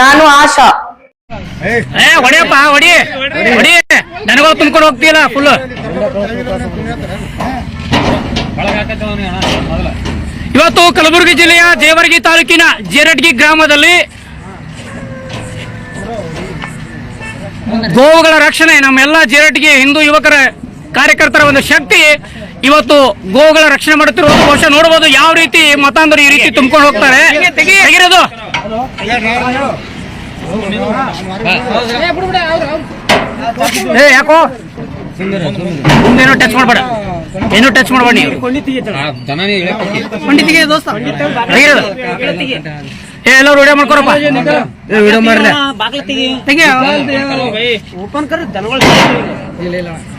ನಾನು ಆಶಾ. ಹೊಡಿಯಪ್ಪ, ಹೊಡಿ. ಹೊಡಿ. ನನಗೂ ತುಂಬಿಕೊಂಡು ಹೋಗ್ತೀಯಲ್ಲ ಫುಲ್ ಇವತ್ತು ಕಲಬುರಗಿ ಜಿಲ್ಲೆಯ ದೇವರಗಿ ತಾಲೂಕಿನ ಜೇರಡ್ಗಿ ಗ್ರಾಮದಲ್ಲಿ ಗೋವುಗಳ ರಕ್ಷಣೆ, ನಮ್ಮೆಲ್ಲ ಜೇರಡ್ಗಿ ಹಿಂದೂ ಯುವಕರ ಕಾರ್ಯಕರ್ತರ ಒಂದು ಶಕ್ತಿ. ಇವತ್ತು ಗೋವುಗಳ ರಕ್ಷಣೆ ಮಾಡುತ್ತಿರುವ ಬಹುಶಃ ನೋಡಬಹುದು, ಯಾವ ರೀತಿ ಮತಾಂಧರು ಈ ರೀತಿ ತುಂಬಿಕೊಂಡು ಹೋಗ್ತಾರೆ. ತೆಗಿರೋದು ಏ ಯಾಕೋ? ಮುಂದೇನೋ ಟಚ್ ಮಾಡಬೇಡ. ಏನು ಟಚ್ ಮಾಡಬೇಡ ನೀವು. ಪಂಡಿತಿಗೆ ದೋಸ್ತ. ಏ ಎಲ್ಲರೂ ವಿಡಿಯೋ ಮಾಡ್ಕೊರಪ್ಪ. ವಿಡಿಯೋ ಮಾಡ್ಲೆ ತೆಗಿ ಓಪನ್ ಕರ್ ದನಗಳು ಇಲ್ಲ ತೆಗಿರಿದು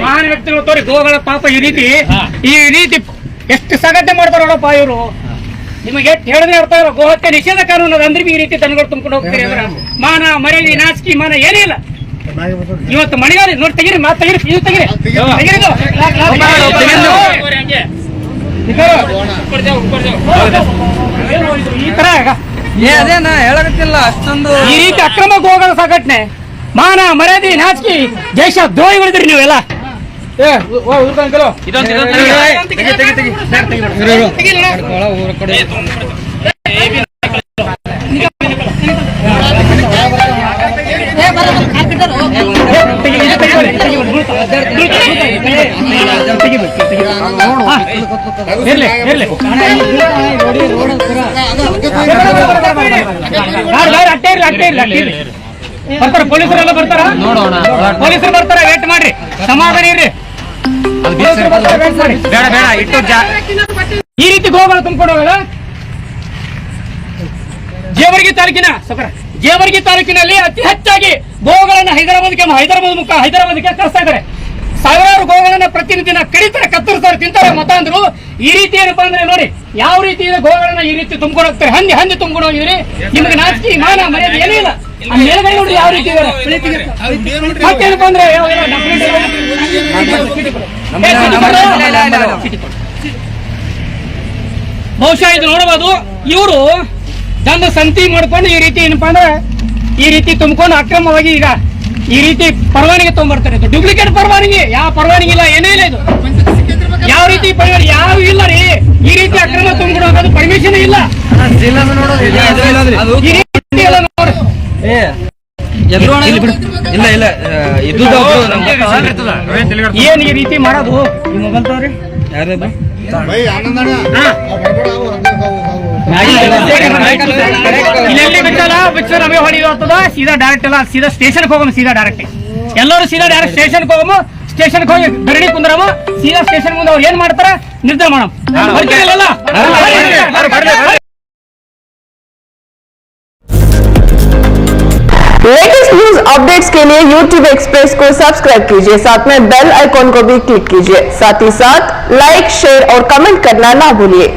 ಮಹಾನ್ ವ್ಯಕ್ತಿಗಳು ತೋರಿ ಗೋಗಳ ಪಾಪ ಈ ರೀತಿ ಈ ರೀತಿ ಎಷ್ಟು ಸಗತೆ ಮಾಡ್ತಾರ ನೋಡಪ್ಪ ಇವರು ನಿಮಗೆ ಎಷ್ಟು ಹೇಳಿದ್ರೆ ಅರ್ಥ ಇಲ್ಲ ಗೋಹತ್ಯೆ ನಿಷೇಧ ಕಾನೂನು ಅದ ಅಂದ್ರೆ ಈ ರೀತಿ ದನಗಳು ತುಂಬಿಕೊಂಡು ಹೋಗ್ತೀರಿ ಅಂದ್ರೆ ಮಾನ ಮರ್ಯಾದೆ ನಾಚಿಕೆ ಮಾನ ಏನೇ ಇಲ್ಲ ಇವತ್ತು ಮಳೆಗಾಲ ನೋಡಿ ತೆಗಿರಿ ಮಾತು ತೆಗಿರಿ ಇದು ತೆಗಿರಿ ತೆಗಿರಿ. ಈ ತರ ಅದೇನ ಹೇಳಕತ್ತಿಲ್ಲ ಅಷ್ಟೊಂದು ಈ ರೀತಿ ಅಕ್ರಮ ಗೋಗಳ ಸಂಘಟನೆ ಮಾನ ಮರ್ಯಾದೆ ನಾಚಿಕೆ ದೇಶ ದ್ರೋಹಿಗಳಿದ್ರಿ ನೀವೆಲ್ಲ. ಇರ್ಲಿ ಅಟ್ಟೆ ಇರ್ಲಿ ಅಟ್ಟೆ ಇರ್ಲಿ ಅಟ್ಟೆ ಇರ್ಲಿ ಬರ್ತಾರ ಪೊಲೀಸರೆಲ್ಲ ಬರ್ತಾರ ನೋಡೋಣ ಪೊಲೀಸರು ಬರ್ತಾರ ವೇಟ್ ಮಾಡ್ರಿ ಸಮಾಧಾನ ಇರ್ರಿ ಬೇಡ ಬೇಡ ಇಟ್ಟು ಈ ರೀತಿ ಗೋಗಳು ತುಂಬಿಕೊಂಡು ಹೋಗಲ್ಲ ಜೇವರ್ಗಿ ತಾಲೂಕಿನ ಸಕರ ಜೇವರ್ಗಿ ತಾಲೂಕಿನಲ್ಲಿ ಅತಿ ಹೆಚ್ಚಾಗಿ ಗೋಗಳನ್ನ ಹೈದರಾಬಾದ್ಗೆ ಹೈದರಾಬಾದ್ ಮುಖ ಹೈದರಾಬಾದ್ಗೆ ಕಳಿಸ್ತಾ ಇದ್ದಾರೆ ಸಾವಿರಾರು ಕಡಿತಾರೆ ಕತ್ತರಿಸ್ತಾರೆ ತಿಂತಾರೆ ಮತಾಂಧರು ಈ ರೀತಿ ಏನಪ್ಪ ಅಂದ್ರೆ ನೋಡಿ ಯಾವ ರೀತಿ ಗೋಗಳನ್ನ ಈ ರೀತಿ ತುಂಬಿಕೊಂಡು ಹೋಗ್ತಾರೆ? ಹಂದಿ ಹಂದಿ ತುಂಬಿಕೊಂಡು ಹೋಗಿದ್ರಿ? ನಿಮ್ಗೆ ನಾಚಿಕೆ ಮಾನ ಮರ್ಯಾದೆ ಏನೂ ಇಲ್ಲ. ಮೇಲ್ಗಡೆ ನೋಡಿ ಯಾವ ರೀತಿ ಮತ್ತೇನಪ್ಪ ಅಂದ್ರೆ. ಬಹುಶಃ ಇದು ನೋಡಬಹುದು ಇವರು ದಂಡ ಸಂತಿ ಮಾಡ್ಕೊಂಡು ಈ ರೀತಿ ಏನಪ್ಪಾ ಅಂದ್ರೆ ಈ ರೀತಿ ತುಂಬಿಕೊಂಡು ಅಕ್ರಮವಾಗಿ ಈಗ ಈ ರೀತಿ ಪರವಾನಿಗೆ ತಗೊಂಡ್ಬರ್ತಾರೆ ಡೂಪ್ಲಿಕೇಟ್ ಪರವಾನಿಗೆ. ಯಾವ ಪರವಾನಿಗೆ ಇಲ್ಲ ಏನೇ ಇಲ್ಲ ಇದು. ಯಾವ ರೀತಿ ಯಾವ ಇಲ್ಲ ರೀ. ಈ ರೀತಿ ಅಕ್ರಮ ತುಂಬಿಕೊಂಡು ಹೋಗೋದು ಪರ್ಮಿಷನ್ ಇಲ್ಲ. ಅದು ಈ ರೀತಿ ಎಲ್ಲ ನೋಡಿ. ಏ, ಎದ್ರು ಇಲ್ಲ. ಏನ್ ಈ ರೀತಿ ಮಾಡೋದು? ಇಲ್ಲೆಲ್ಲಿ ಬಿಟ್ಟಲ್ಲ ಬಿಚ್ಚ ನಮಗೆ ಹೊಡಿಯೋ ಆಗ್ತದ ಸೀದಾ ಡೈರೆಕ್ಟ್ ಅಲ್ಲ. ಸೀದಾ ಸ್ಟೇಷನ್ಗೆ ಹೋಗಮ್ ಸೀದಾ ಡೈರೆಕ್ಟ್ ಎಲ್ಲರೂ ಸೀದಾ ಡೈರೆಕ್ಟ್ ಸ್ಟೇಷನ್ಗೆ ಹೋಗಮ್ಮ. ಸ್ಟೇಷನ್ಗೆ ಹೋಗಿ ಧರಣಿ ಕುಂದ್ರಮ್ಮ ಸೀದಾ ಸ್ಟೇಷನ್ ಮುಂದೆ ಅವ್ರು ಏನ್ ಮಾಡ್ತಾರ ನಿರ್ಧಾರ ಮಾಡಮ್ ಬರ್ತೀರಲ್ಲ? लेटेस्ट न्यूज अपडेट्स के लिए YouTube एक्सप्रेस को सब्सक्राइब कीजिए साथ में बेल आइकॉन को भी क्लिक कीजिए साथ ही साथ लाइक शेयर और कमेंट करना ना भूलिए